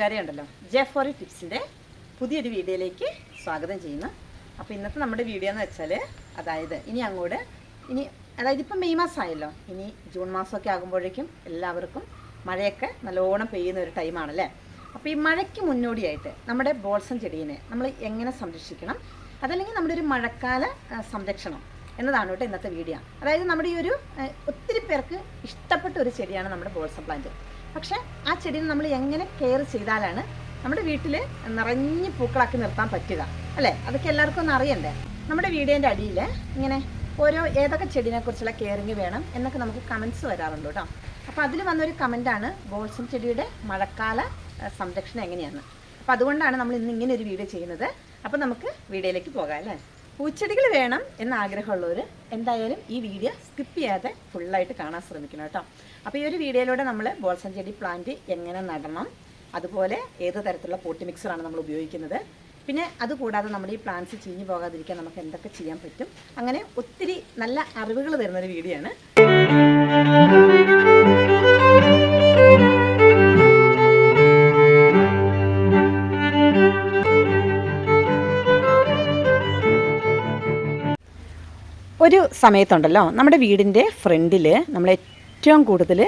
കൂട്ടുകാരെ ഉണ്ടല്ലോ ജെ ടിപ്സിന്റെ പുതിയൊരു വീഡിയോയിലേക്ക് സ്വാഗതം ചെയ്യുന്നു. അപ്പോൾ ഇന്നത്തെ നമ്മുടെ വീഡിയോ എന്ന് വെച്ചാൽ അതായത് ഇനി അങ്ങോട്ട് ഇനി അതായത് ഇപ്പം മെയ് മാസമായല്ലോ. ഇനി ജൂൺ മാസമൊക്കെ ആകുമ്പോഴേക്കും എല്ലാവർക്കും മഴയൊക്കെ നല്ലോണം പെയ്യുന്ന ഒരു ടൈമാണല്ലേ അപ്പോൾ ഈ മഴയ്ക്ക് മുന്നോടിയായിട്ട് നമ്മുടെ ബോൾസം ചെടീനെ നമ്മൾ എങ്ങനെ സംരക്ഷിക്കണം? അതല്ലെങ്കിൽ നമ്മുടെ ഒരു മഴക്കാല സംരക്ഷണം എന്നതാണ് കേട്ടോ ഇന്നത്തെ വീഡിയോ അതായത് നമ്മുടെ ഈ ഒരു ഒത്തിരി പേർക്ക് ഇഷ്ടപ്പെട്ട ഒരു ചെടിയാണ് നമ്മുടെ ബോൾസം പ്ലാന്റ്. പക്ഷെ ആ ചെടിയെ നമ്മൾ എങ്ങനെ കെയർ ചെയ്താലാണ് നമ്മുടെ വീട്ടിൽ നിറഞ്ഞ് പൂക്കളാക്കി നിർത്താൻ പറ്റുക അല്ലേ? അതൊക്കെ എല്ലാവർക്കും ഒന്ന് അറിയണ്ടേ? നമ്മുടെ വീടിന്റെ അടിയിൽ ഇങ്ങനെ ഓരോ ഏതൊക്കെ ചെടീനെ കുറിച്ചുള്ള കെയറിങ് വേണം എന്നൊക്കെ നമുക്ക് കമൻസ് വരാറുണ്ട് കേട്ടോ. അപ്പോൾ അതിൽ വന്നൊരു കമന്റാണ് ബോൾസം ചെടിയുടെ മഴക്കാല സംരക്ഷണം എങ്ങനെയാണ്? അപ്പോൾ അതുകൊണ്ടാണ് നമ്മൾ ഇന്ന് ഇങ്ങനെ ഒരു വീഡിയോ ചെയ്യുന്നത്. അപ്പോൾ നമുക്ക് വീഡിയോയിലേക്ക് പോകാം അല്ലേ? പൂച്ചെടികൾ വേണം എന്ന ആഗ്രഹമുള്ളവർ എന്തായാലും ഈ വീഡിയോ സ്കിപ്പ് ചെയ്യാതെ ഫുള്ളായിട്ട് കാണാൻ ശ്രമിക്കണം കേട്ടോ. അപ്പോൾ ഈ ഒരു വീഡിയോയിലൂടെ നമ്മൾ ബോൾസൻ ചെടി പ്ലാന്റ് എങ്ങനെ നടണം അതുപോലെ ഏത് തരത്തിലുള്ള പോട്ടി മിക്സറാണ് നമ്മൾ ഉപയോഗിക്കുന്നത് പിന്നെ അതുകൂടാതെ നമ്മുടെ ഈ പ്ലാന്റ്സ് ചീഞ്ഞു പോകാതിരിക്കാൻ നമുക്ക് എന്തൊക്കെ ചെയ്യാൻ പറ്റും അങ്ങനെ ഒത്തിരി നല്ല അറിവുകൾ തരുന്നൊരു വീഡിയോ ആണ്. ഒരു സമയത്തുണ്ടല്ലോ നമ്മുടെ വീടിന്റെ ഫ്രണ്ടിൽ നമ്മൾ ഏറ്റവും കൂടുതൽ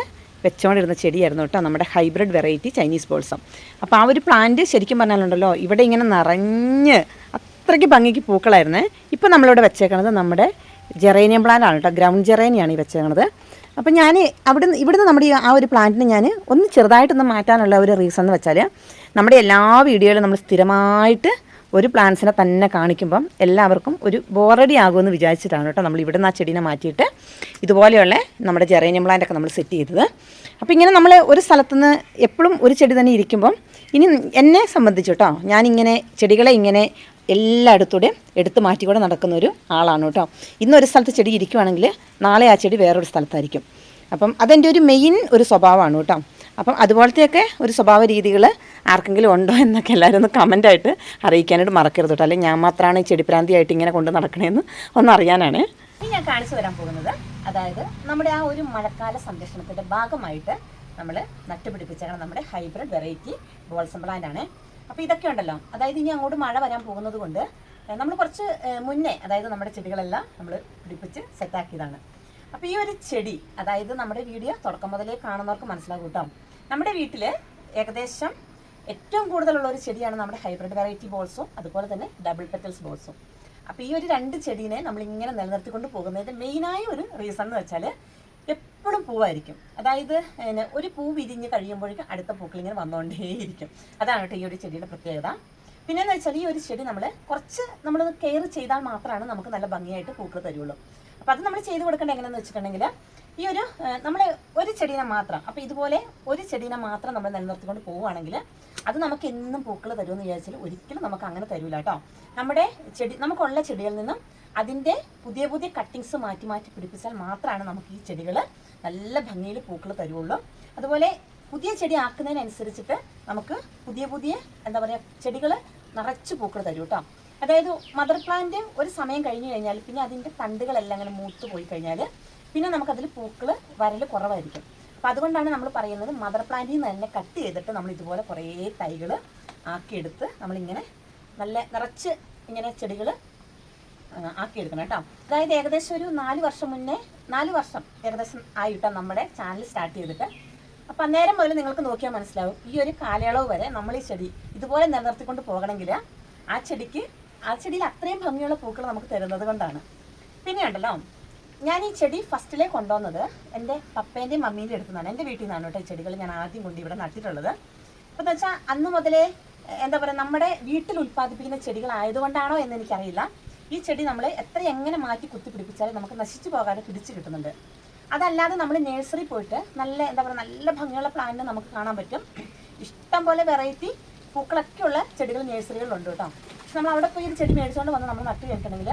വെച്ചോണ്ടിരുന്ന ചെടിയായിരുന്നു കേട്ടോ നമ്മുടെ ഹൈബ്രിഡ് വെറൈറ്റി ചൈനീസ് ബോൾസം. അപ്പോൾ ആ ഒരു പ്ലാന്റ് ശരിക്കും പറഞ്ഞാലുണ്ടല്ലോ ഇവിടെ ഇങ്ങനെ നിറഞ്ഞ് അത്രയ്ക്ക് ഭംഗിക്ക് പൂക്കളായിരുന്നു. ഇപ്പോൾ നമ്മളിവിടെ വെച്ചേക്കണത് നമ്മുടെ ജെറേനിയം പ്ലാന്റ് ആണ് കേട്ടോ ഗ്രൗണ്ട് ജെറേനിയാണ് ഈ വെച്ചേക്കണത്. അപ്പോൾ ഞാൻ അവിടെ ഇവിടുന്ന് നമ്മുടെ ആ ഒരു പ്ലാന്റിന് ഞാൻ ഒന്ന് ചെറുതായിട്ടൊന്ന് മാറ്റാനുള്ള ഒരു റീസൺ എന്ന് വെച്ചാൽ നമ്മുടെ എല്ലാ വീഡിയോയിലും നമ്മൾ സ്ഥിരമായിട്ട് ഒരു പ്ലാന്റ്സിനെ തന്നെ കാണിക്കുമ്പം എല്ലാവർക്കും ഒരു ബോറടി ആകുമെന്ന് വിചാരിച്ചിട്ടാണ് കേട്ടോ നമ്മൾ ഇവിടുന്ന് ആ ചെടീനെ മാറ്റിയിട്ട് ഇതുപോലെയുള്ള നമ്മുടെ ജെറേനിയം പ്ലാന്റൊക്കെ നമ്മൾ സെറ്റ് ചെയ്തത്. അപ്പോൾ ഇങ്ങനെ നമ്മൾ ഒരു സ്ഥലത്തുനിന്ന് എപ്പോഴും ഒരു ചെടി തന്നെ ഇരിക്കുമ്പം ഇനി എന്നെ സംബന്ധിച്ച് കേട്ടോ ഞാനിങ്ങനെ ചെടികളെ ഇങ്ങനെ എല്ലായിടത്തൂടെയും എടുത്ത് മാറ്റിക്കൂടെ നടക്കുന്ന ഒരു ആളാണ് കേട്ടോ. ഇന്നൊരു സ്ഥലത്ത് ചെടി ഇരിക്കുവാണെങ്കിൽ നാളെ ആ ചെടി വേറൊരു സ്ഥലത്തായിരിക്കും. അപ്പം അതെന്റെ ഒരു മെയിൻ ഒരു സ്വഭാവമാണ് കേട്ടോ. അപ്പം അതുപോലത്തെയൊക്കെ ഒരു സ്വഭാവ രീതികൾ ആർക്കെങ്കിലും ഉണ്ടോ എന്നൊക്കെ എല്ലാവരും ഒന്ന് കമന്റായിട്ട് അറിയിക്കാനായിട്ട് മറക്കരുത് കേട്ടോ. അല്ലെങ്കിൽ ഞാൻ മാത്രമാണ് ഈ ചെടിപ്രാന്തിയായിട്ട് ഇങ്ങനെ കൊണ്ട് നടക്കണേന്ന് ഒന്ന് അറിയാനാണ്. ഞാൻ കാണിച്ചു വരാൻ പോകുന്നത് അതായത് നമ്മുടെ ആ ഒരു മഴക്കാല സംരക്ഷണത്തിന്റെ ഭാഗമായിട്ട് നമ്മൾ നട്ടുപിടിപ്പിച്ചേക്കണം നമ്മുടെ ഹൈബ്രിഡ് വെറൈറ്റി ബോൾസം പ്ലാന്റ് ആണ്. അപ്പോൾ ഇതൊക്കെ ഉണ്ടല്ലോ. അതായത് ഇനി അങ്ങോട്ട് മഴ വരാൻ പോകുന്നത് കൊണ്ട് നമ്മൾ കുറച്ച് മുന്നേ അതായത് നമ്മുടെ ചെടികളെല്ലാം നമ്മൾ പിടിപ്പിച്ച് സെറ്റാക്കിയതാണ് അപ്പോൾ ഈ ഒരു ചെടി അതായത് നമ്മുടെ വീഡിയോ തുടക്കം മുതലേ കാണുന്നവർക്ക് മനസ്സിലാകും നമ്മുടെ വീട്ടിൽ ഏകദേശം ഏറ്റവും കൂടുതലുള്ള ഒരു ചെടിയാണ് നമ്മുടെ ഹൈബ്രിഡ് വെറൈറ്റി ബോൾസും അതുപോലെ തന്നെ ഡബിൾ പെറ്റൽസ് ബോൾസും അപ്പോൾ ഈ ഒരു രണ്ട് ചെടീനെ നമ്മൾ ഇങ്ങനെ നിലനിർത്തിക്കൊണ്ട് പോകുന്നതിന്റെ മെയിനായ ഒരു റീസൺ എന്ന് വെച്ചാൽ എപ്പോഴും പൂവായിരിക്കും. അതായത് ഒരു പൂ വിരിഞ്ഞ് കഴിയുമ്പോഴേക്കും അടുത്ത പൂക്കൾ ഇങ്ങനെ വന്നുകൊണ്ടേയിരിക്കും അതാണ് കേട്ടോ ഈ ഒരു ചെടിയുടെ പ്രത്യേകത. പിന്നെന്ന് വെച്ചാൽ ഈ ഒരു ചെടി നമ്മൾ കുറച്ച് നമ്മൾ കെയർ ചെയ്താൽ മാത്രമാണ് നമുക്ക് നല്ല ഭംഗിയായിട്ട് പൂക്കൾ തരുള്ളൂ. അപ്പോൾ അത് നമ്മൾ ചെയ്ത് കൊടുക്കേണ്ടത് എങ്ങനെയെന്ന് വെച്ചിട്ടുണ്ടെങ്കിൽ ഈ ഒരു നമ്മൾ ഒരു ചെടീനെ മാത്രം അപ്പോൾ ഇതുപോലെ ഒരു ചെടീനെ മാത്രം നമ്മൾ നിലനിർത്തിക്കൊണ്ട് പോവുകയാണെങ്കിൽ അത് നമുക്ക് എന്നും പൂക്കൾ തരുമെന്ന് വിചാരിച്ചാൽ ഒരിക്കലും നമുക്ക് അങ്ങനെ തരൂല കേട്ടോ. നമ്മുടെ ചെടി നമുക്കുള്ള ചെടികളിൽ നിന്നും അതിന്റെ പുതിയ പുതിയ കട്ടിങ്സ് മാറ്റി മാറ്റി പിടിപ്പിച്ചാൽ മാത്രമാണ് നമുക്ക് ഈ ചെടികൾ നല്ല ഭംഗിയിൽ പൂക്കൾ തരുള്ളൂ അതുപോലെ പുതിയ ചെടി ആക്കുന്നതിനനുസരിച്ചിട്ട് നമുക്ക് പുതിയ പുതിയ എന്താ പറയുക ചെടികൾ നിറച്ച് പൂക്കൾ തരൂ കേട്ടോ. അതായത് മദർ പ്ലാന്റ് ഒരു സമയം കഴിഞ്ഞു കഴിഞ്ഞാൽ പിന്നെ അതിന്റെ തണ്ടുകളെല്ലാം അങ്ങനെ മൂത്ത് പോയി കഴിഞ്ഞാൽ പിന്നെ നമുക്കതിൽ പൂക്കൾ വരൽ കുറവായിരിക്കും. അപ്പം അതുകൊണ്ടാണ് നമ്മൾ പറയുന്നത് മദർ പ്ലാന്റിൽ നിന്ന് തന്നെ കട്ട് ചെയ്തിട്ട് നമ്മൾ ഇതുപോലെ കുറേ തൈകൾ ആക്കിയെടുത്ത് നമ്മളിങ്ങനെ നല്ല നിറച്ച് ഇങ്ങനെ ചെടികൾ ആക്കിയെടുക്കണം കേട്ടോ. അതായത് ഏകദേശം ഒരു നാല് വർഷം മുന്നേ നാല് വർഷം ഏകദേശം ആയിട്ടാണ് നമ്മുടെ ചാനൽ സ്റ്റാർട്ട് ചെയ്തിട്ട്. അപ്പം അന്നേരം മുതൽ നിങ്ങൾക്ക് നോക്കിയാൽ മനസ്സിലാവും ഈ ഒരു കാലയളവ് വരെ നമ്മൾ ഈ ചെടി ഇതുപോലെ നിലനിർത്തിക്കൊണ്ട് പോകണമെങ്കിൽ ആ ചെടിക്ക് ആ ചെടിയിൽ അത്രയും ഭംഗിയുള്ള പൂക്കൾ നമുക്ക് തരുന്നത് കൊണ്ടാണ്. പിന്നെ ഉണ്ടല്ലോ ഞാൻ ഈ ചെടി ഫസ്റ്റിലേ കൊണ്ടുവന്നത് എന്റെ പപ്പേന്റെയും മമ്മീന്റെയും അടുത്തുനിന്നാണ് എന്റെ വീട്ടിൽ നിന്നാണ് കേട്ടോ ഈ ചെടികൾ ഞാൻ ആദ്യം കൊണ്ട് ഇവിടെ നട്ടിട്ടുള്ളത്. അപ്പോൾ എന്ന് വെച്ചാൽ അന്ന് മുതലേ എന്താ പറയുക നമ്മുടെ വീട്ടിൽ ഉൽപ്പാദിപ്പിക്കുന്ന ചെടികളായതുകൊണ്ടാണോ എന്ന് എനിക്കറിയില്ല. ഈ ചെടി നമ്മൾ എത്ര എങ്ങനെ മാറ്റി കുത്തിപ്പിടിപ്പിച്ചാലും നമുക്ക് നശിച്ചു പോകാതെ പിടിച്ച് കിട്ടുന്നുണ്ട്. അതല്ലാതെ നമ്മൾ നേഴ്സറി പോയിട്ട് നല്ല എന്താ പറയുക നല്ല ഭംഗിയുള്ള പ്ലാന്റ് നമുക്ക് കാണാൻ പറ്റും. ഇഷ്ടം പോലെ വെറൈറ്റി പൂക്കളൊക്കെയുള്ള ചെടികൾ നേഴ്സറികളിലുണ്ട് കേട്ടോ. നമ്മൾ അവിടെ പോയി ഒരു ചെടി മേടിച്ചുകൊണ്ട് വന്ന് നമ്മൾ നട്ടു വെക്കണമെങ്കിൽ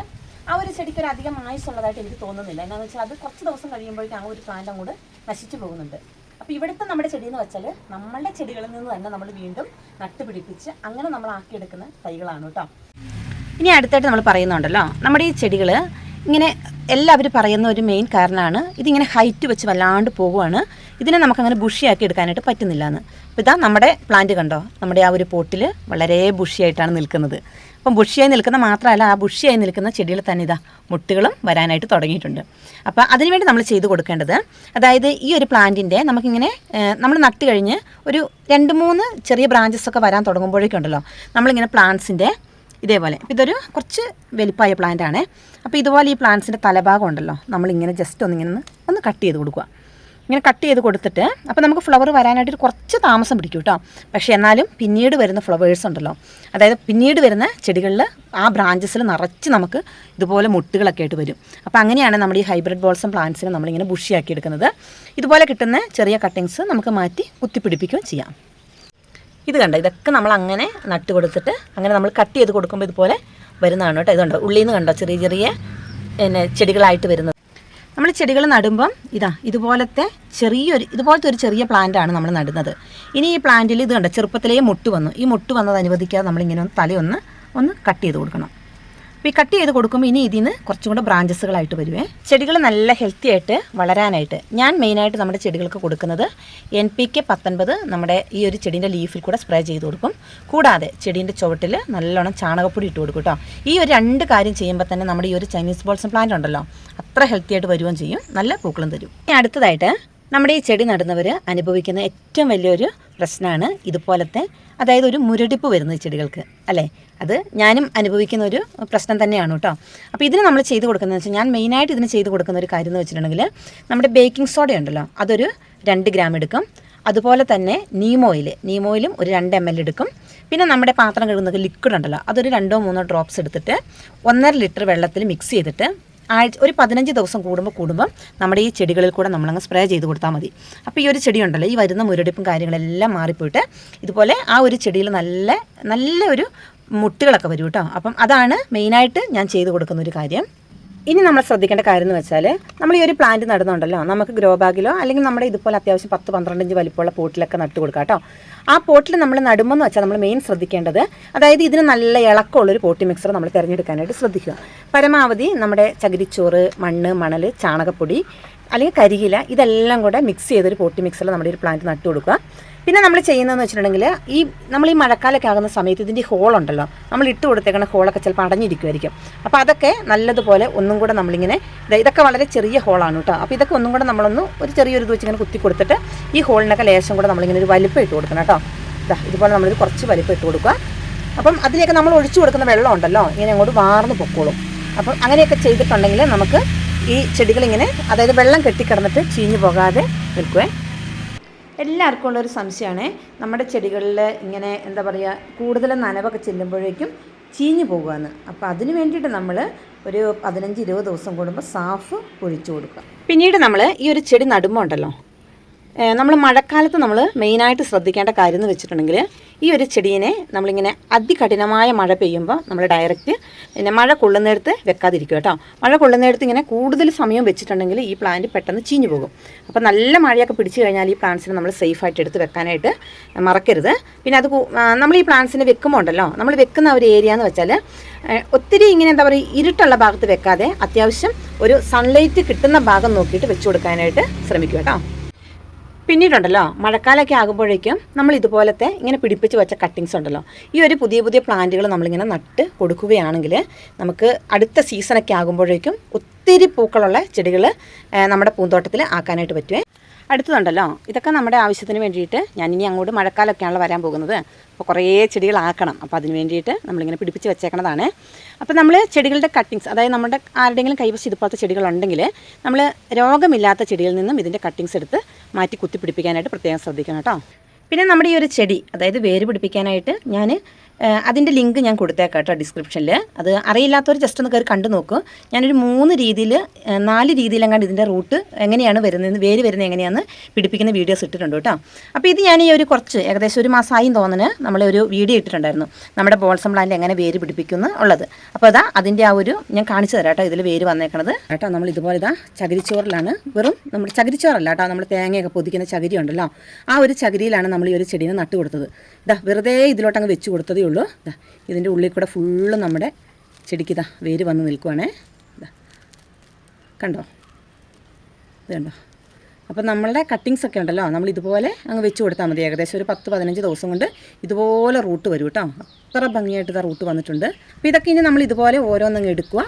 ആ ഒരു ചെടിക്ക് ഒരു അധികം ആയുസുള്ളതായിട്ട് എനിക്ക് തോന്നുന്നില്ല. എന്താണെന്ന് വെച്ചാൽ അത് കുറച്ച് ദിവസം കഴിയുമ്പോഴേക്കും ആ ഒരു പ്ലാന്റ് അങ്ങോട്ട് നശിച്ചു പോകുന്നുണ്ട്. അപ്പോൾ ഇവിടുത്തെ നമ്മുടെ ചെടി എന്ന് വെച്ചാൽ നമ്മളുടെ ചെടികളിൽ നിന്ന് തന്നെ നമ്മൾ വീണ്ടും നട്ടുപിടിപ്പിച്ച് അങ്ങനെ നമ്മൾ ആക്കിയെടുക്കുന്ന തൈകളാണ് കേട്ടോ. ഇനി അടുത്തായിട്ട് നമ്മൾ പറയുന്നുണ്ടല്ലോ നമ്മുടെ ഈ ചെടികൾ ഇങ്ങനെ എല്ലാവരും പറയുന്ന ഒരു മെയിൻ കാരണമാണ് ഇതിങ്ങനെ ഹൈറ്റ് വെച്ച് വല്ലാണ്ട് പോകുവാണ് ഇതിനെ നമുക്കങ്ങനെ ബുഷിയാക്കി എടുക്കാനായിട്ട് പറ്റുന്നില്ല എന്ന് അപ്പോൾ ഇതാ നമ്മുടെ പ്ലാന്റ് കണ്ടോ? നമ്മുടെ ആ ഒരു പോട്ടിൽ വളരെ ബുഷിയായിട്ടാണ് നിൽക്കുന്നത്. അപ്പം ബുഷിയായി നിൽക്കുന്ന മാത്രമല്ല ആ ബുഷിയായി നിൽക്കുന്ന ചെടികൾ തന്നെ ഇതാ മുട്ടുകളും വരാനായിട്ട് തുടങ്ങിയിട്ടുണ്ട്. അപ്പോൾ അതിനുവേണ്ടി നമ്മൾ ചെയ്തു കൊടുക്കേണ്ടത് അതായത് ഈ ഒരു പ്ലാന്റിന്റെ നമുക്കിങ്ങനെ നമ്മൾ നട്ട് കഴിഞ്ഞ് ഒരു രണ്ട് മൂന്ന് ചെറിയ ബ്രാഞ്ചസ് ഒക്കെ വരാൻ തുടങ്ങുമ്പോഴേക്കുണ്ടല്ലോ നമ്മളിങ്ങനെ പ്ലാന്റ്സിന്റെ ഇതേപോലെ. ഇതൊരു കുറച്ച് വലിപ്പമായ പ്ലാന്റ് ആണ്. അപ്പോൾ ഇതുപോലെ ഈ പ്ലാന്റ്സിന്റെ തലഭാഗം ഉണ്ടല്ലോ നമ്മളിങ്ങനെ ജസ്റ്റ് ഒന്നിങ്ങനെ ഒന്ന് ഒന്ന് കട്ട് ചെയ്ത് കൊടുക്കുക. ഇങ്ങനെ കട്ട് ചെയ്ത് കൊടുത്തിട്ട് അപ്പോൾ നമുക്ക് ഫ്ലവർ വരാനായിട്ട് കുറച്ച് താമസം പിടിക്കും കേട്ടോ പക്ഷേ എന്നാലും പിന്നീട് വരുന്ന ഫ്ലവേഴ്സ് ഉണ്ടല്ലോ. അതായത് പിന്നീട് വരുന്ന ചെടികളിൽ ആ ബ്രാഞ്ചസിൽ നിറച്ച് നമുക്ക് ഇതുപോലെ മുട്ടുകളൊക്കെ ആയിട്ട് വരും. അപ്പോൾ അങ്ങനെയാണ് നമ്മുടെ ഈ ഹൈബ്രിഡ് ബോൾസും പ്ലാന്റ്സിനെ നമ്മളിങ്ങനെ ബുഷിയാക്കി എടുക്കുന്നത്. ഇതുപോലെ കിട്ടുന്ന ചെറിയ കട്ടിങ്സ് നമുക്ക് മാറ്റി കുത്തിപ്പിടിപ്പിക്കുകയും ചെയ്യാം. ഇത് കണ്ടോ? ഇതൊക്കെ നമ്മൾ അങ്ങനെ നട്ട് കൊടുത്തിട്ട് അങ്ങനെ നമ്മൾ കട്ട് ചെയ്ത് കൊടുക്കുമ്പോൾ ഇതുപോലെ വരുന്നതാണ് കേട്ടോ ഇതുണ്ടോ? ഉള്ളിൽ നിന്ന് കണ്ടോ? ചെറിയ ചെറിയ പിന്നെ ചെടികളായിട്ട് വരുന്നത്. നമ്മൾ ചെടികൾ നടുമ്പം ഇതാ ഇതുപോലത്തെ ചെറിയൊരു ഇതുപോലത്തെ ഒരു ചെറിയ പ്ലാന്റാണ് നമ്മൾ നടുന്നത്. ഇനി ഈ പ്ലാന്റിൽ ഇത് കണ്ട ചെറുപ്പത്തിലേ മുട്ട് വന്നു. ഈ മുട്ട് വന്നത് അനുവദിക്കാതെ നമ്മളിങ്ങനെ ഒന്ന് തലയൊന്ന് ഒന്ന് കട്ട് ചെയ്ത് കൊടുക്കണം. ഈ കട്ട് ചെയ്ത് കൊടുക്കുമ്പോൾ ഇനി ഇതിൽ നിന്ന് കുറച്ചും കൂടെ ബ്രാഞ്ചസുകളായിട്ട് വരുവേ. ചെടികൾ നല്ല ഹെൽത്തി ആയിട്ട് വളരാനായിട്ട് ഞാൻ മെയിനായിട്ട് നമ്മുടെ ചെടികൾക്ക് കൊടുക്കുന്നത് എൻ പി കെ പത്തൊൻപത് നമ്മുടെ ഈ ഒരു ചെടീന്റെ ലീഫിൽ കൂടെ സ്പ്രേ ചെയ്ത് കൊടുക്കും. കൂടാതെ ചെടീന്റെ ചുവട്ടിൽ നല്ലോണം ചാണകപ്പൊടി ഇട്ട് കൊടുക്കും കേട്ടോ ഈ ഒരു രണ്ട് കാര്യം ചെയ്യുമ്പോൾ തന്നെ നമ്മുടെ ഈ ഒരു ചൈനീസ് ബോൾസം പ്ലാന്റ് ഉണ്ടല്ലോ അത്ര ഹെൽത്തി ആയിട്ട് വരികയും ചെയ്യും. നല്ല പൂക്കളും തരും. ഇനി അടുത്തതായിട്ട് നമ്മുടെ ഈ ചെടി നടുന്നവർ അനുഭവിക്കുന്ന ഏറ്റവും വലിയൊരു പ്രശ്നമാണ് ഇതുപോലത്തെ അതായത് ഒരു മുരടിപ്പ് വരുന്നത് ചെടികൾക്ക് അല്ലേ? അത് ഞാനും അനുഭവിക്കുന്ന ഒരു പ്രശ്നം തന്നെയാണ് കേട്ടോ. അപ്പോൾ ഇതിന് നമ്മൾ ചെയ്ത് കൊടുക്കുന്നതെന്ന് വെച്ചാൽ ഞാൻ മെയിനായിട്ട് ഇതിന് ചെയ്ത് കൊടുക്കുന്ന ഒരു കാര്യം എന്ന് വെച്ചിട്ടുണ്ടെങ്കിൽ നമ്മുടെ ബേക്കിംഗ് സോഡ ഉണ്ടല്ലോ അതൊരു രണ്ട് ഗ്രാം എടുക്കും. അതുപോലെ തന്നെ നീം ഓയിൽ നീം ഓയിലും ഒരു രണ്ട് എം എൽ എടുക്കും. പിന്നെ നമ്മുടെ പാത്രം കഴുകുന്നത് ലിക്വിഡ് ഉണ്ടല്ലോ അതൊരു രണ്ടോ മൂന്നോ ഡ്രോപ്സ് എടുത്തിട്ട് ഒന്നര ലിറ്റർ വെള്ളത്തിൽ മിക്സ് ചെയ്തിട്ട് ആഴ്ച ഒരു പതിനഞ്ച് ദിവസം കൂടുമ്പോൾ കൂടുമ്പം നമ്മുടെ ഈ ചെടികളിൽ കൂടെ നമ്മളങ്ങ് സ്പ്രേ ചെയ്ത് കൊടുത്താൽ മതി. അപ്പോൾ ഈ ഒരു ചെടി ഉണ്ടല്ലോ ഈ വരുന്ന മുരടിപ്പും കാര്യങ്ങളെല്ലാം മാറിപ്പോയിട്ട് ഇതുപോലെ ആ ഒരു ചെടിയിൽ നല്ല നല്ല ഒരു മുട്ടുകളൊക്കെ വരും കേട്ടോ. അപ്പം അതാണ് മെയിനായിട്ട് ഞാൻ ചെയ്ത് കൊടുക്കുന്ന ഒരു കാര്യം. ഇനി നമ്മൾ ശ്രദ്ധിക്കേണ്ട കാര്യം എന്ന് വെച്ചാൽ നമ്മൾ ഈ ഒരു പ്ലാന്റ് നടുന്നുണ്ടല്ലോ നമുക്ക് ഗ്രോ ബാഗിലോ അല്ലെങ്കിൽ നമ്മുടെ ഇതുപോലെ അത്യാവശ്യം പത്ത് പന്ത്രണ്ട് ഇഞ്ച് വലിപ്പമുള്ള പോട്ടിലൊക്കെ നട്ട് കൊടുക്കാം കേട്ടോ. ആ പോട്ടിൽ നമ്മൾ നടുമ്പോൾ എന്ന് വെച്ചാൽ നമ്മൾ മെയിൻ ശ്രദ്ധിക്കേണ്ടത് അതായത് ഇതിന് നല്ല ഇളക്കമുള്ളൊരു പോട്ടി മിക്സർ നമ്മൾ തിരഞ്ഞെടുക്കാനായിട്ട് ശ്രദ്ധിക്കുക. പരമാവധി നമ്മുടെ ചകിരിച്ചോറ് മണ്ണ് മണൽ ചാണകപ്പൊടി അല്ലെങ്കിൽ കരിയില ഇതെല്ലാം കൂടെ മിക്സ് ചെയ്തൊരു പോട്ടി മിക്സിൽ നമ്മുടെ ഒരു പ്ലാന്റ് നട്ടു കൊടുക്കുക. പിന്നെ നമ്മൾ ചെയ്യുന്നതെന്ന് വെച്ചിട്ടുണ്ടെങ്കിൽ ഈ നമ്മൾ ഈ മഴക്കാലൊക്കെ ആകുന്ന സമയത്ത് ഇതിന്റെ ഹോളുണ്ടല്ലോ നമ്മൾ ഇട്ട് കൊടുത്തേക്കുന്ന ഹോളൊക്കെ ചിലപ്പോൾ അടഞ്ഞിരിക്കുമായിരിക്കും അപ്പോൾ അതൊക്കെ നല്ലതുപോലെ ഒന്നും കൂടെ നമ്മളിങ്ങനെ ഇതൊക്കെ വളരെ ചെറിയ ഹോളാണ് കേട്ടോ അപ്പോൾ ഇതൊക്കെ ഒന്നും കൂടെ നമ്മളൊന്ന് ഒരു ചെറിയൊരു ഇത് വെച്ച് ഇങ്ങനെ കുത്തി കൊടുത്തിട്ട് ഈ ഹോളിനൊക്കെ ലേശം കൂടെ നമ്മളിങ്ങനെ ഒരു വലിപ്പം ഇട്ട് കൊടുക്കണം കേട്ടോ ഇതാ ഇതുപോലെ നമ്മളൊരു കുറച്ച് വലിപ്പം ഇട്ട് കൊടുക്കുക. അപ്പം അതിലേക്ക് നമ്മൾ ഒഴിച്ചു കൊടുക്കുന്ന വെള്ളം ഉണ്ടല്ലോ ഇങ്ങനെ അങ്ങോട്ട് വാർന്ന് പൊക്കോളും. അപ്പം അങ്ങനെയൊക്കെ ചെയ്തിട്ടുണ്ടെങ്കിൽ നമുക്ക് ഈ ചെടികളിങ്ങനെ അതായത് വെള്ളം കെട്ടിക്കിടന്നിട്ട് ചീഞ്ഞു പോകാതെ നിൽക്കുവേ. എല്ലാവർക്കും ഉള്ളൊരു സംശയമാണ്. നമ്മുടെ ചെടികളിൽ ഇങ്ങനെ എന്താ പറയുക കൂടുതൽ നനവൊക്കെ ചെല്ലുമ്പോഴേക്കും ചീഞ്ഞു പോകുകയെന്ന് അപ്പോൾ അതിന് വേണ്ടിയിട്ട് നമ്മൾ ഒരു പതിനഞ്ച് ഇരുപത് ദിവസം കൂടുമ്പോൾ സാഫ് ഒഴിച്ചു കൊടുക്കുക. പിന്നീട് നമ്മൾ ഈ ഒരു ചെടി നടുമ്പോൾ ഉണ്ടല്ലോ നമ്മൾ മഴക്കാലത്ത് നമ്മൾ മെയിനായിട്ട് ശ്രദ്ധിക്കേണ്ട കാര്യം എന്ന് വെച്ചിട്ടുണ്ടെങ്കിൽ ഈ ഒരു ചെടീനെ നമ്മളിങ്ങനെ അതികഠിനമായ മഴ പെയ്യുമ്പോൾ നമ്മൾ ഡയറക്റ്റ് പിന്നെ മഴ കൊള്ളുന്നിടത്ത് വെക്കാതിരിക്കും കേട്ടോ. മഴ കൊള്ളുന്നിടത്ത് ഇങ്ങനെ കൂടുതൽ സമയം വെച്ചിട്ടുണ്ടെങ്കിൽ ഈ പ്ലാന്റ് പെട്ടെന്ന് ചീഞ്ഞു പോകും. അപ്പോൾ നല്ല മഴയൊക്കെ പിടിച്ചു കഴിഞ്ഞാൽ ഈ പ്ലാന്റ്സിനെ നമ്മൾ സേഫായിട്ട് എടുത്ത് വെക്കാനായിട്ട് മറക്കരുത്. പിന്നെ അത് നമ്മൾ ഈ പ്ലാന്റ്സിനെ വെക്കുമ്പോൾ ഉണ്ടല്ലോ നമ്മൾ വെക്കുന്ന ഒരു ഏരിയ എന്ന് വെച്ചാൽ ഒത്തിരി ഇങ്ങനെ എന്താ പറയുക ഇരുട്ടുള്ള ഭാഗത്ത് വെക്കാതെ അത്യാവശ്യം ഒരു സൺലൈറ്റ് കിട്ടുന്ന ഭാഗം നോക്കിയിട്ട് വെച്ചു കൊടുക്കാനായിട്ട് ശ്രമിക്കുക കേട്ടോ. പിന്നീടുണ്ടല്ലോ മഴക്കാലമൊക്കെ ആകുമ്പോഴേക്കും നമ്മൾ ഇതുപോലത്തെ ഇങ്ങനെ പിടിപ്പിച്ച് വെച്ച കട്ടിങ്സ് ഉണ്ടല്ലോ ഈ ഒരു പുതിയ പുതിയ പ്ലാന്റുകൾ നമ്മളിങ്ങനെ നട്ട് കൊടുക്കുകയാണെങ്കിൽ നമുക്ക് അടുത്ത സീസണൊക്കെ ആകുമ്പോഴേക്കും ഒത്തിരി പൂക്കളുള്ള ചെടികൾ നമ്മുടെ പൂന്തോട്ടത്തിൽ ആക്കാനായിട്ട് പറ്റുമേ അടുത്തതുണ്ടല്ലോ ഇതൊക്കെ നമ്മുടെ ആവശ്യത്തിന് വേണ്ടിയിട്ട് ഞാൻ ഇനി അങ്ങോട്ട് മഴക്കാലമൊക്കെയാണല്ലോ വരാൻ പോകുന്നത്. അപ്പോൾ കുറേ ചെടികളാക്കണം അപ്പോൾ അതിന് വേണ്ടിയിട്ട് നമ്മളിങ്ങനെ പിടിപ്പിച്ച് വെച്ചേക്കണതാണ്. അപ്പോൾ നമ്മൾ ചെടികളുടെ കട്ടിങ്സ് അതായത് നമ്മുടെ ആരുടെയെങ്കിലും കൈവശം ഇതുപോലത്തെ ചെടികളുണ്ടെങ്കിൽ നമ്മൾ രോഗമില്ലാത്ത ചെടിയിൽ നിന്നും ഇതിന്റെ കട്ടിങ്സ് എടുത്ത് മാറ്റി കുത്തിപ്പിടിപ്പിക്കാനായിട്ട് പ്രത്യേകം ശ്രദ്ധിക്കണം കേട്ടോ. പിന്നെ നമ്മുടെ ഈ ഒരു ചെടി അതായത് വേര് പിടിപ്പിക്കാനായിട്ട് ഞാൻ അതിന്റെ ലിങ്ക് ഞാൻ കൊടുത്തേക്കാം കേട്ടോ ഡിസ്ക്രിപ്ഷനിൽ അത് അറിയില്ലാത്തവർ ജസ്റ്റ് ഒന്ന് കയറി കണ്ടു നോക്കൂ. ഞാനൊരു മൂന്ന് രീതിയിൽ നാല് രീതിയിലെങ്ങാണ്ട് ഇതിന്റെ റൂട്ട് എങ്ങനെയാണ് വരുന്നത് വേര് വരുന്നത് എങ്ങനെയാണ് പിടിപ്പിക്കുന്ന വീഡിയോസ് ഇട്ടിട്ടുണ്ട് കേട്ടോ. അപ്പോൾ ഇത് ഞാൻ ഈ ഒരു കുറച്ച് ഏകദേശം ഒരു മാസമായും തോന്നുന്നു നമ്മൾ ഒരു വീഡിയോ ഇട്ടിട്ടുണ്ടായിരുന്നു. നമ്മുടെ ബോൾസം പ്ലാന്റ് എങ്ങനെ വേര് പിടിപ്പിക്കുന്നു ഉള്ളത്. അപ്പോൾ അതാ അതിന്റെ ആ ഒരു ഞാൻ കാണിച്ചു തരാം കേട്ടോ ഇതിൽ വേര് വന്നേക്കണത്. കേട്ടോ നമ്മൾ ഇതുപോലെ ഇതാ ചകിരിച്ചോറിലാണ്. വെറും നമ്മൾ ചകിരിച്ചോറല്ല കേട്ടോ നമ്മൾ തേങ്ങയൊക്കെ പൊതിക്കുന്ന ചകിരി ഉണ്ടല്ലോ ആ ഒരു ചകിരിയിലാണ് നമ്മൾ ഈ ഒരു ചെടീനെ നട്ടു കൊടുത്തത് ഇതാ വെറുതെ ഇതിലോട്ടങ്ങ് വെച്ച് കൊടുത്തതേ ഉള്ളൂ. ഇതാ ഇതിന്റെ ഉള്ളിൽ കൂടെ ഫുള്ള് നമ്മുടെ ചെടിക്ക് ഇതാ വേര് വന്ന് നിൽക്കുവാണേ. ഇതാ കണ്ടോ? ഇത് കണ്ടോ? അപ്പോൾ നമ്മളുടെ കട്ടിങ്സ് ഒക്കെ ഉണ്ടല്ലോ നമ്മൾ ഇതുപോലെ അങ്ങ് വെച്ച് കൊടുത്താൽ മതി. ഏകദേശം ഒരു പത്ത് പതിനഞ്ച് ദിവസം കൊണ്ട് ഇതുപോലെ റൂട്ട് വരും കേട്ടോ. അത്ര ഭംഗിയായിട്ട് ഇതാ റൂട്ട് വന്നിട്ടുണ്ട്. അപ്പോൾ ഇതൊക്കെ ഇനി നമ്മൾ ഇതുപോലെ ഓരോന്നങ്ങ് എടുക്കുക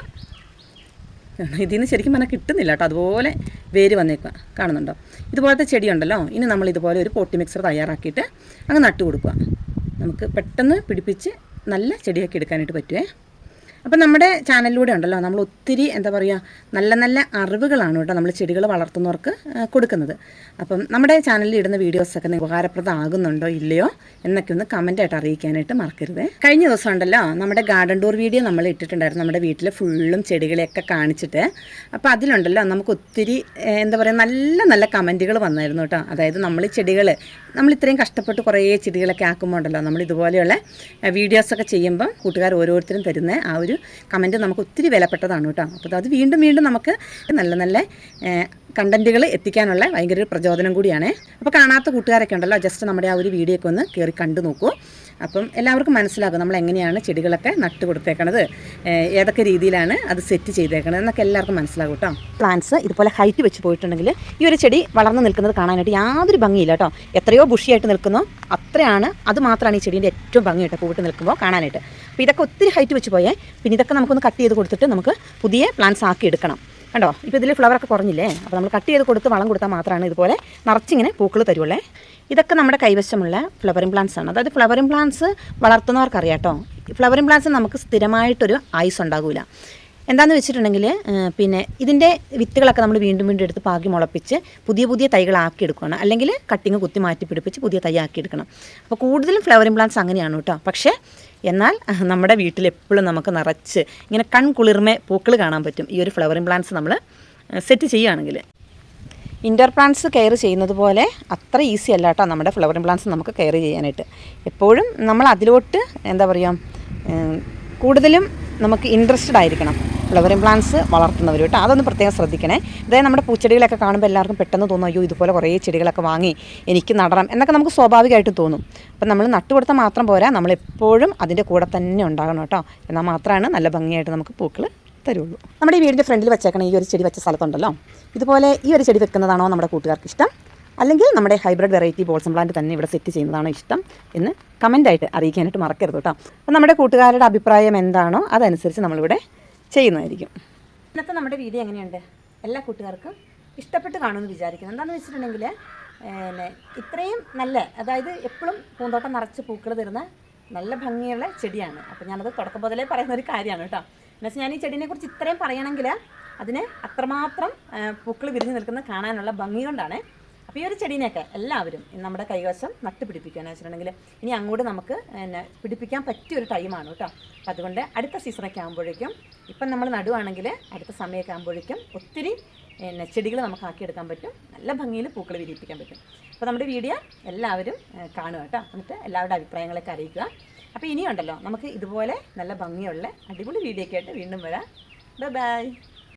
ഇതിൽ നിന്ന് ശരിക്കും പറഞ്ഞാൽ കിട്ടുന്നില്ല കേട്ടോ. അതുപോലെ വേര് വന്നേക്കുക കാണുന്നുണ്ടോ? ഇതുപോലത്തെ ചെടിയുണ്ടല്ലോ ഇനി നമ്മൾ ഇതുപോലെ ഒരു പോട്ടി മിക്സർ തയ്യാറാക്കിയിട്ട് അങ്ങ് നട്ടു കൊടുക്കുക നമുക്ക് പെട്ടെന്ന് പിടിപ്പിച്ച് നല്ല ചെടിയൊക്കെ എടുക്കാനായിട്ട് പറ്റുമേ അപ്പം നമ്മുടെ ചാനലിലൂടെ ഉണ്ടല്ലോ നമ്മൾ ഒത്തിരി എന്താ പറയുക നല്ല നല്ല അറിവുകളാണ് കേട്ടോ നമ്മൾ ചെടികൾ വളർത്തുന്നവർക്ക് കൊടുക്കുന്നത്. അപ്പം നമ്മുടെ ചാനലിൽ ഇടുന്ന വീഡിയോസൊക്കെ ഉപകാരപ്രദമാകുന്നുണ്ടോ ഇല്ലയോ എന്നൊക്കെ ഒന്ന് കമന്റായിട്ട് അറിയിക്കാനായിട്ട് മറക്കരുത്. കഴിഞ്ഞ ദിവസം ഉണ്ടല്ലോ നമ്മുടെ ഗാർഡൻ ടൂർ വീഡിയോ നമ്മൾ ഇട്ടിട്ടുണ്ടായിരുന്നു നമ്മുടെ വീട്ടിൽ ഫുള്ളും ചെടികളെയൊക്കെ കാണിച്ചിട്ട്. അപ്പോൾ അതിലുണ്ടല്ലോ നമുക്ക് ഒത്തിരി എന്താ പറയുക നല്ല നല്ല കമന്റുകൾ വന്നായിരുന്നു കേട്ടോ. അതായത് നമ്മൾ ചെടികൾ നമ്മൾ ഇത്രയും കഷ്ടപ്പെട്ട് കുറേ ചെടികളൊക്കെ ആക്കുമ്പോൾ ഉണ്ടല്ലോ നമ്മൾ ഇതുപോലെയുള്ള വീഡിയോസൊക്കെ ചെയ്യുമ്പം കൂട്ടുകാർ ഓരോരുത്തരും തരുന്ന ആ ഒരു കമന്റ് നമുക്ക് ഒത്തിരി വിലപ്പെട്ടതാണ് കേട്ടോ. അപ്പോൾ അത് വീണ്ടും വീണ്ടും നമുക്ക് നല്ല നല്ല കണ്ടന്റുകൾ എത്തിക്കാനുള്ള ഭയങ്കര ഒരു പ്രചോദനം കൂടിയാണ്. അപ്പോൾ കാണാത്ത കൂട്ടുകാരൊക്കെ ഉണ്ടല്ലോ ജസ്റ്റ് നമ്മുടെ ആ ഒരു വീഡിയോ ഒക്കെ ഒന്ന് കയറി കണ്ടു നോക്കൂ. അപ്പം എല്ലാവർക്കും മനസ്സിലാകും നമ്മൾ എങ്ങനെയാണ് ചെടികളൊക്കെ നട്ട് കൊടുത്തേക്കണത്. ഏതൊക്കെ രീതിയിലാണ് അത് സെറ്റ് ചെയ്തേക്കണത് എന്നൊക്കെ എല്ലാവർക്കും മനസ്സിലാകും കേട്ടോ പ്ലാന്റ്സ് ഇതുപോലെ ഹൈറ്റ് വെച്ച് പോയിട്ടുണ്ടെങ്കിൽ ഈ ഒരു ചെടി വളർന്നു നിൽക്കുന്നത് കാണാനായിട്ട് യാതൊരു ഭംഗിയില്ല കേട്ടോ എത്രയോ ബുഷിയായിട്ട് നിൽക്കുന്നോ. അത്രയാണ് അത് മാത്രമാണ് ഈ ചെടീന്റെ ഏറ്റവും ഭംഗി കേട്ടോ പൂവിട്ട് നിൽക്കുമ്പോൾ കാണാനായിട്ട്. അപ്പോൾ ഇതൊക്കെ ഒത്തിരി ഹൈറ്റ് വെച്ച് പോയേ പിന്നെ ഇതൊക്കെ നമുക്കൊന്ന് കട്ട് ചെയ്ത് കൊടുത്തിട്ട് നമുക്ക് പുതിയ പ്ലാന്റ്സ് ആക്കി എടുക്കണം. കണ്ടോ? ഇപ്പോൾ ഇതിൽ ഫ്ലവറൊക്കെ കുറഞ്ഞില്ലേ? അപ്പോൾ നമ്മൾ കട്ട് ചെയ്ത് കൊടുത്ത് വളം കൊടുത്താൽ മാത്രമാണ് ഇതുപോലെ നിറച്ചിങ്ങനെ പൂക്കൾ തരുള്ളേ. ഇതൊക്കെ നമ്മുടെ കൈവശമുള്ള ഫ്ലവറിംഗ് പ്ലാന്റ്സ് ആണ്. അതായത് ഫ്ലവറിംഗ് പ്ലാന്റ്സ് വളർത്തുന്നവർക്കറിയാം കേട്ടോ. ഫ്ലവറിംഗ് പ്ലാന്റ്സ് നമുക്ക് സ്ഥിരമായിട്ടൊരു ആയുസ് ഉണ്ടാകില്ല എന്താണെന്ന് വെച്ചിട്ടുണ്ടെങ്കിൽ പിന്നെ ഇതിന്റെ വിത്തുകളൊക്കെ നമ്മൾ വീണ്ടും വീണ്ടും എടുത്ത് പാകി മുളപ്പിച്ച് പുതിയ പുതിയ തൈകളാക്കി എടുക്കുകയാണ് അല്ലെങ്കിൽ കട്ടിങ് കുത്തി മാറ്റി പിടിപ്പിച്ച് പുതിയ തൈ ആക്കി എടുക്കണം. അപ്പോൾ കൂടുതലും ഫ്ലവറിംഗ് പ്ലാന്റ്സ് അങ്ങനെയാണ് കേട്ടോ. പക്ഷേ എന്നാൽ നമ്മുടെ വീട്ടിൽ എപ്പോഴും നമുക്ക് നിറച്ച് ഇങ്ങനെ കൺകുളിർമേ പൂക്കൾ കാണാൻ പറ്റും. ഈ ഒരു ഫ്ലവറിംഗ് പ്ലാന്റ്സ് നമ്മൾ സെറ്റ് ചെയ്യുകയാണെങ്കിൽ ഇൻഡോർ പ്ലാന്റ്സ് കെയർ ചെയ്യുന്നത് പോലെ അത്ര ഈസി അല്ല കേട്ടോ നമ്മുടെ ഫ്ലവറിംഗ് പ്ലാന്റ്സ് നമുക്ക് കെയർ ചെയ്യാനായിട്ട്. എപ്പോഴും നമ്മൾ അതിലോട്ട് എന്താ പറയുക കൂടുതലും നമുക്ക് ഇൻട്രസ്റ്റഡ് ആയിരിക്കണം. ഫ്ലവറിങ് പ്ലാന്റ്സ് വളർത്തുന്നവർ കേട്ടോ. അതൊന്ന് പ്രത്യേകം ശ്രദ്ധിക്കണേ. അതായത് നമ്മുടെ പൂച്ചെടികളൊക്കെ കാണുമ്പോൾ എല്ലാവർക്കും പെട്ടെന്ന് തോന്നും അയ്യോ ഇതുപോലെ കുറേ ചെടികളൊക്കെ വാങ്ങി എനിക്ക് നടണം. എന്നൊക്കെ നമുക്ക് സ്വാഭാവികമായിട്ട് തോന്നും. അപ്പം നമ്മൾ നട്ടുകൊടുത്താൽ മാത്രം പോരാ. നമ്മളെപ്പോഴും അതിന്റെ കൂടെ തന്നെ ഉണ്ടാകണം കേട്ടോ. എന്നാൽ മാത്രമാണ് നല്ല ഭംഗിയായിട്ട് നമുക്ക് പൂക്കൾ തരുള്ളൂ. നമ്മുടെ ഈ വീടിന്റെ ഫ്രണ്ടിൽ വെച്ചേക്കണ ഈ ഒരു ചെടി വെച്ച സ്ഥലത്തുണ്ടല്ലോ. ഇതുപോലെ ഈ ഒരു ചെടി വെക്കുന്നതാണോ നമ്മുടെ കൂട്ടുകാർക്ക് ഇഷ്ടം? അല്ലെങ്കിൽ നമ്മുടെ ഹൈബ്രിഡ് വെറൈറ്റി ബോൾസം പ്ലാന്റ് തന്നെ ഇവിടെ സെറ്റ് ചെയ്യുന്നതാണോ ഇഷ്ടം? എന്ന് കമന്റായിട്ട് അറിയിക്കാനായിട്ട് മറക്കരുത് കേട്ടോ. അപ്പം നമ്മുടെ കൂട്ടുകാരുടെ അഭിപ്രായം എന്താണോ അതനുസരിച്ച് നമ്മളിവിടെ ചെയ്യുന്നതായിരിക്കും. ഇന്നത്തെ നമ്മുടെ വീഡിയോ എങ്ങനെയുണ്ട്? എല്ലാ കൂട്ടുകാർക്കും ഇഷ്ടപ്പെട്ട് കാണുമെന്ന് വിചാരിക്കുന്നു. എന്താണെന്ന് വെച്ചിട്ടുണ്ടെങ്കിൽ പിന്നെ ഇത്രയും നല്ല അതായത് എപ്പോഴും പൂന്തോട്ടം നിറച്ച് പൂക്കൾ തരുന്ന നല്ല ഭംഗിയുള്ള ചെടിയാണ്. അപ്പോൾ ഞാനത് തുടക്കം മുതലേ പറയുന്ന ഒരു കാര്യമാണ് കേട്ടോ. എന്നുവെച്ചാൽ ഞാൻ ഈ ചെടീനെ കുറിച്ച് ഇത്രയും പറയണമെങ്കിൽ അതിന് അത്രമാത്രം പൂക്കൾ വിരിഞ്ഞു നിൽക്കുന്ന കാണാനുള്ള ഭംഗി കൊണ്ടാണ് ഈ ഒരു ചെടീനെയൊക്കെ എല്ലാവരും നമ്മുടെ കൈവശം നട്ടുപിടിപ്പിക്കുകയെന്ന് വെച്ചിട്ടുണ്ടെങ്കിൽ ഇനി അങ്ങോട്ട് നമുക്ക് പിന്നെ പിടിപ്പിക്കാൻ പറ്റിയ ഒരു ടൈമാണ് കേട്ടോ. അപ്പോൾ അതുകൊണ്ട് അടുത്ത സീസണൊക്കെ ആകുമ്പോഴേക്കും ഇപ്പം നമ്മൾ നടുവാണെങ്കിൽ അടുത്ത സമയമൊക്കെ ആകുമ്പോഴേക്കും ഒത്തിരി പിന്നെ ചെടികൾ നമുക്ക് ആക്കിയെടുക്കാൻ പറ്റും. നല്ല ഭംഗിയിൽ പൂക്കൾ വിരിയിപ്പിക്കാൻ പറ്റും. അപ്പോൾ നമ്മുടെ വീഡിയോ എല്ലാവരും കാണുക കേട്ടോ. എന്നിട്ട് എല്ലാവരുടെ അഭിപ്രായങ്ങളൊക്കെ അറിയിക്കുക. അപ്പോൾ ഇനിയുണ്ടല്ലോ നമുക്ക് ഇതുപോലെ നല്ല ഭംഗിയുള്ള അടിപൊളി വീഡിയോ ഒക്കെ ആയിട്ട് വീണ്ടും വരാം. Bye bye